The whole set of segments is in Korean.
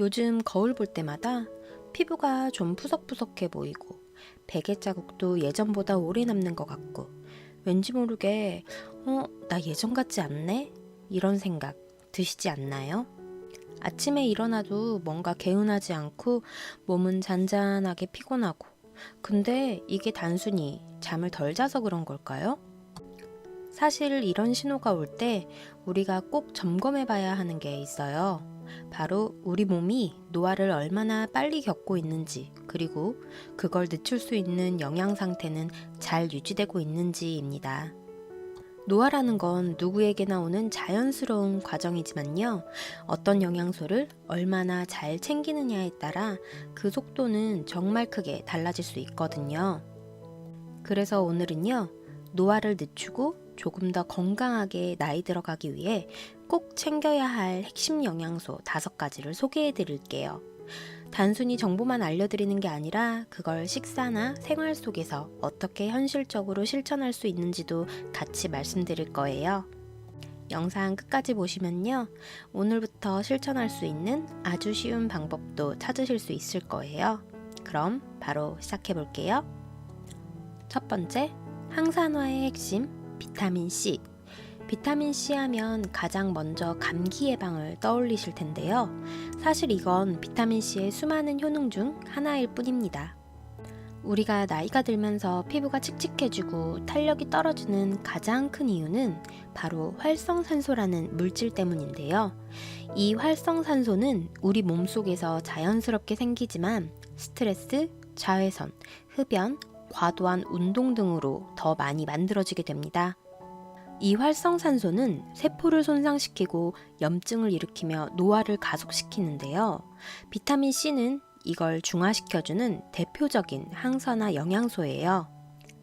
요즘 거울 볼 때마다 피부가 좀 푸석푸석해 보이고 베개 자국도 예전보다 오래 남는 것 같고 왠지 모르게 어, 나 예전 같지 않네? 이런 생각 드시지 않나요? 아침에 일어나도 뭔가 개운하지 않고 몸은 잔잔하게 피곤하고 근데 이게 단순히 잠을 덜 자서 그런 걸까요? 사실 이런 신호가 올 때 우리가 꼭 점검해 봐야 하는 게 있어요. 바로 우리 몸이 노화를 얼마나 빨리 겪고 있는지, 그리고 그걸 늦출 수 있는 영양 상태는 잘 유지되고 있는지입니다. 노화라는 건 누구에게나 오는 자연스러운 과정이지만요. 어떤 영양소를 얼마나 잘 챙기느냐에 따라 그 속도는 정말 크게 달라질 수 있거든요. 그래서 오늘은요. 노화를 늦추고 조금 더 건강하게 나이 들어가기 위해 꼭 챙겨야 할 핵심 영양소 다섯 가지를 소개해 드릴게요. 단순히 정보만 알려드리는 게 아니라 그걸 식사나 생활 속에서 어떻게 현실적으로 실천할 수 있는지도 같이 말씀드릴 거예요. 영상 끝까지 보시면요. 오늘부터 실천할 수 있는 아주 쉬운 방법도 찾으실 수 있을 거예요. 그럼 바로 시작해 볼게요. 첫 번째, 항산화의 핵심 비타민 C. 비타민 C 하면 가장 먼저 감기 예방을 떠올리실 텐데요. 사실 이건 비타민 C의 수많은 효능 중 하나일 뿐입니다. 우리가 나이가 들면서 피부가 칙칙해지고 탄력이 떨어지는 가장 큰 이유는 바로 활성산소라는 물질 때문인데요. 이 활성산소는 우리 몸 속에서 자연스럽게 생기지만 스트레스, 자외선, 흡연, 과도한 운동 등으로 더 많이 만들어지게 됩니다. 이 활성산소는 세포를 손상시키고 염증을 일으키며 노화를 가속시키는데요. 비타민 C는 이걸 중화시켜주는 대표적인 항산화 영양소예요.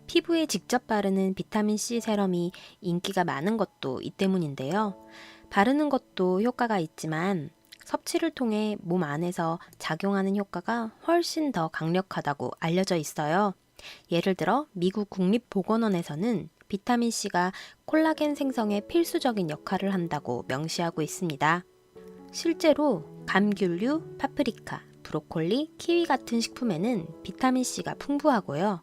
피부에 직접 바르는 비타민 C 세럼이 인기가 많은 것도 이 때문인데요. 바르는 것도 효과가 있지만 섭취를 통해 몸 안에서 작용하는 효과가 훨씬 더 강력하다고 알려져 있어요. 예를 들어 미국 국립보건원에서는 비타민 C가 콜라겐 생성에 필수적인 역할을 한다고 명시하고 있습니다. 실제로 감귤류, 파프리카, 브로콜리, 키위 같은 식품에는 비타민 C가 풍부하고요.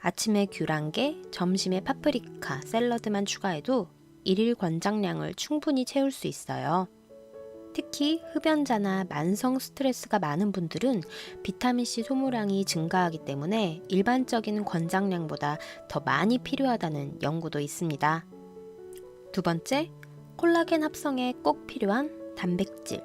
아침에 귤한 개, 점심에 파프리카, 샐러드만 추가해도 일일 권장량을 충분히 채울 수 있어요. 특히 흡연자나 만성 스트레스가 많은 분들은 비타민C 소모량이 증가하기 때문에 일반적인 권장량보다 더 많이 필요하다는 연구도 있습니다. 두 번째, 콜라겐 합성에 꼭 필요한 단백질.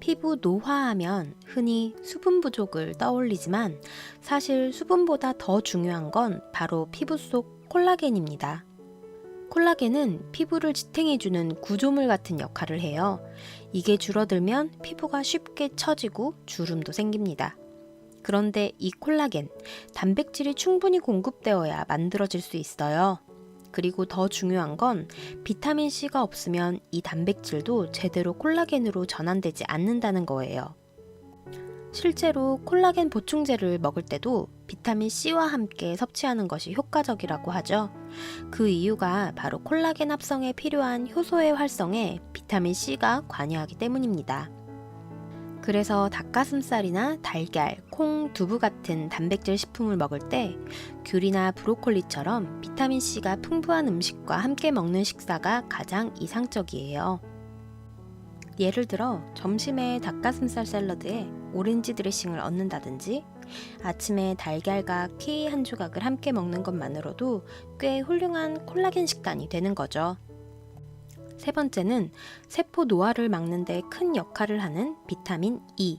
피부 노화하면 흔히 수분 부족을 떠올리지만 사실 수분보다 더 중요한 건 바로 피부 속 콜라겐입니다. 콜라겐은 피부를 지탱해주는 구조물 같은 역할을 해요. 이게 줄어들면 피부가 쉽게 처지고 주름도 생깁니다. 그런데 이 콜라겐, 단백질이 충분히 공급되어야 만들어질 수 있어요. 그리고 더 중요한 건 비타민 C가 없으면 이 단백질도 제대로 콜라겐으로 전환되지 않는다는 거예요. 실제로 콜라겐 보충제를 먹을 때도 비타민 C와 함께 섭취하는 것이 효과적이라고 하죠. 그 이유가 바로 콜라겐 합성에 필요한 효소의 활성에 비타민 C가 관여하기 때문입니다. 그래서 닭가슴살이나 달걀, 콩, 두부 같은 단백질 식품을 먹을 때 귤이나 브로콜리처럼 비타민 C가 풍부한 음식과 함께 먹는 식사가 가장 이상적이에요. 예를 들어 점심에 닭가슴살 샐러드에 오렌지 드레싱을 얹는다든지 아침에 달걀과 키위 한 조각을 함께 먹는 것만으로도 꽤 훌륭한 콜라겐 식단이 되는 거죠. 세 번째는 세포 노화를 막는데 큰 역할을 하는 비타민 E.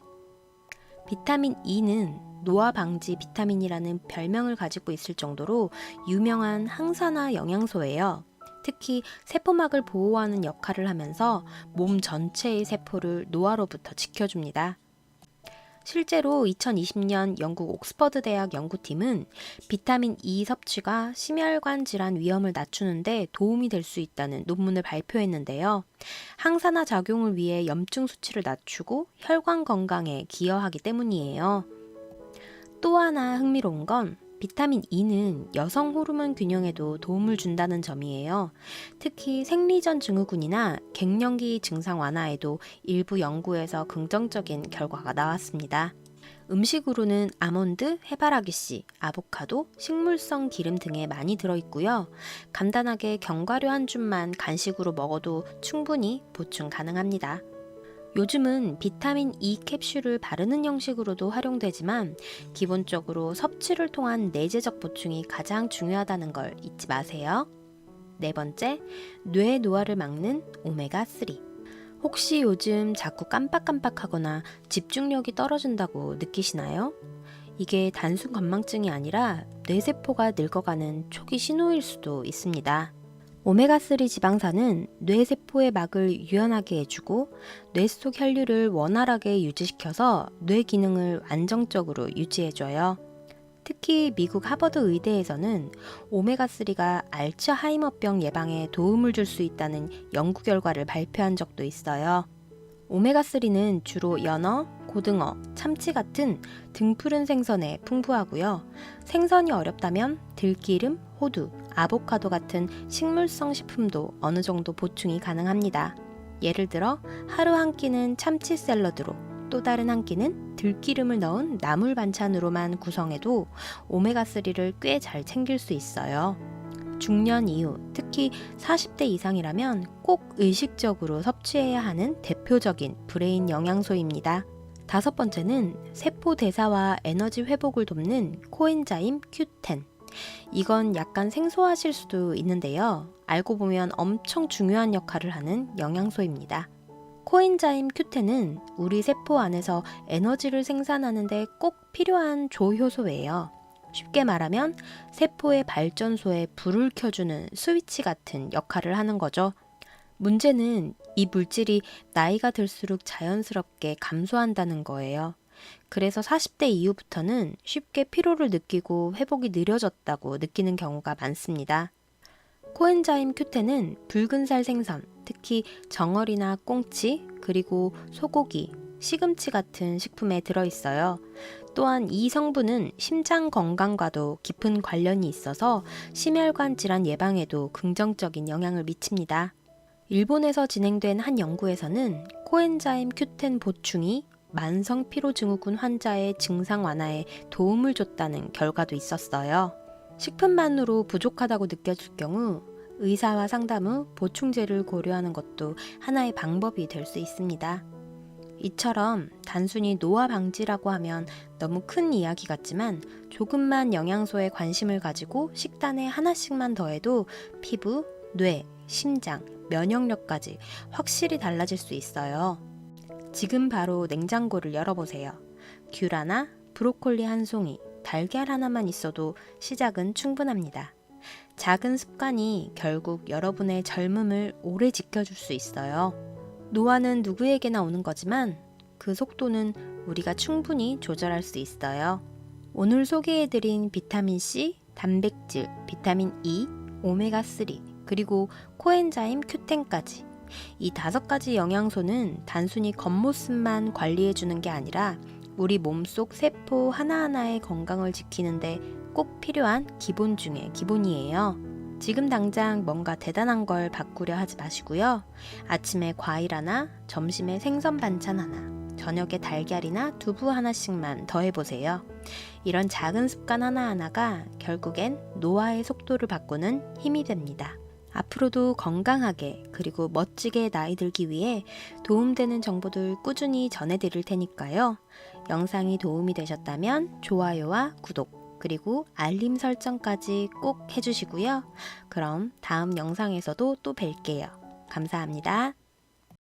비타민 E는 노화 방지 비타민이라는 별명을 가지고 있을 정도로 유명한 항산화 영양소예요. 특히 세포막을 보호하는 역할을 하면서 몸 전체의 세포를 노화로부터 지켜줍니다. 실제로 2020년 영국 옥스퍼드 대학 연구팀은 비타민 E 섭취가 심혈관 질환 위험을 낮추는데 도움이 될 수 있다는 논문을 발표했는데요. 항산화 작용을 위해 염증 수치를 낮추고 혈관 건강에 기여하기 때문이에요. 또 하나 흥미로운 건 비타민 E는 여성 호르몬 균형에도 도움을 준다는 점이에요. 특히 생리전 증후군이나 갱년기 증상 완화에도 일부 연구에서 긍정적인 결과가 나왔습니다. 음식으로는 아몬드, 해바라기 씨, 아보카도, 식물성 기름 등에 많이 들어있고요. 간단하게 견과류 한 줌만 간식으로 먹어도 충분히 보충 가능합니다. 요즘은 비타민 E 캡슐을 바르는 형식으로도 활용되지만 기본적으로 섭취를 통한 내재적 보충이 가장 중요하다는 걸 잊지 마세요. 네 번째, 뇌 노화를 막는 오메가3. 혹시 요즘 자꾸 깜빡깜빡하거나 집중력이 떨어진다고 느끼시나요? 이게 단순 건망증이 아니라 뇌세포가 늙어가는 초기 신호일 수도 있습니다. 오메가3 지방산은 뇌세포의 막을 유연하게 해주고 뇌 속 혈류를 원활하게 유지시켜서 뇌 기능을 안정적으로 유지해줘요. 특히 미국 하버드 의대에서는 오메가3가 알츠하이머병 예방에 도움을 줄 수 있다는 연구 결과를 발표한 적도 있어요. 오메가3는 주로 연어, 고등어, 참치 같은 등푸른 생선에 풍부하고요. 생선이 어렵다면 들기름, 호두, 아보카도 같은 식물성 식품도 어느 정도 보충이 가능합니다. 예를 들어 하루 한 끼는 참치 샐러드로 또 다른 한 끼는 들기름을 넣은 나물 반찬으로만 구성해도 오메가3를 꽤 잘 챙길 수 있어요. 중년 이후, 특히 40대 이상이라면 꼭 의식적으로 섭취해야 하는 대표적인 브레인 영양소입니다. 다섯 번째는 세포 대사와 에너지 회복을 돕는 코엔자임 Q10. 이건 약간 생소하실 수도 있는데요. 알고 보면 엄청 중요한 역할을 하는 영양소입니다. 코엔자임 Q10은 우리 세포 안에서 에너지를 생산하는데 꼭 필요한 조효소예요. 쉽게 말하면 세포의 발전소에 불을 켜주는 스위치 같은 역할을 하는 거죠. 문제는 이 물질이 나이가 들수록 자연스럽게 감소한다는 거예요. 그래서 40대 이후부터는 쉽게 피로를 느끼고 회복이 느려졌다고 느끼는 경우가 많습니다. 코엔자임 Q10은 붉은살 생선, 특히 정어리나 꽁치, 그리고 소고기, 시금치 같은 식품에 들어있어요. 또한 이 성분은 심장 건강과도 깊은 관련이 있어서 심혈관 질환 예방에도 긍정적인 영향을 미칩니다. 일본에서 진행된 한 연구에서는 코엔자임 Q10 보충이 만성 피로 증후군 환자의 증상 완화에 도움을 줬다는 결과도 있었어요. 식품만으로 부족하다고 느껴질 경우 의사와 상담 후 보충제를 고려하는 것도 하나의 방법이 될 수 있습니다. 이처럼 단순히 노화 방지라고 하면 너무 큰 이야기 같지만 조금만 영양소에 관심을 가지고 식단에 하나씩만 더해도 피부, 뇌, 심장, 면역력까지 확실히 달라질 수 있어요. 지금 바로 냉장고를 열어보세요. 귤 하나, 브로콜리 한 송이, 달걀 하나만 있어도 시작은 충분합니다. 작은 습관이 결국 여러분의 젊음을 오래 지켜줄 수 있어요. 노화는 누구에게나 오는 거지만 그 속도는 우리가 충분히 조절할 수 있어요. 오늘 소개해드린 비타민C, 단백질, 비타민 E, 오메가3, 그리고 코엔자임 Q10까지 이 다섯 가지 영양소는 단순히 겉모습만 관리해 주는 게 아니라 우리 몸속 세포 하나하나의 건강을 지키는데 꼭 필요한 기본 중의 기본이에요. 지금 당장 뭔가 대단한 걸 바꾸려 하지 마시고요. 아침에 과일 하나, 점심에 생선 반찬 하나, 저녁에 달걀이나 두부 하나씩만 더해보세요. 이런 작은 습관 하나하나가 결국엔 노화의 속도를 바꾸는 힘이 됩니다. 앞으로도 건강하게 그리고 멋지게 나이 들기 위해 도움되는 정보들 꾸준히 전해드릴 테니까요. 영상이 도움이 되셨다면 좋아요와 구독, 그리고 알림 설정까지 꼭 해주시고요. 그럼 다음 영상에서도 또 뵐게요. 감사합니다.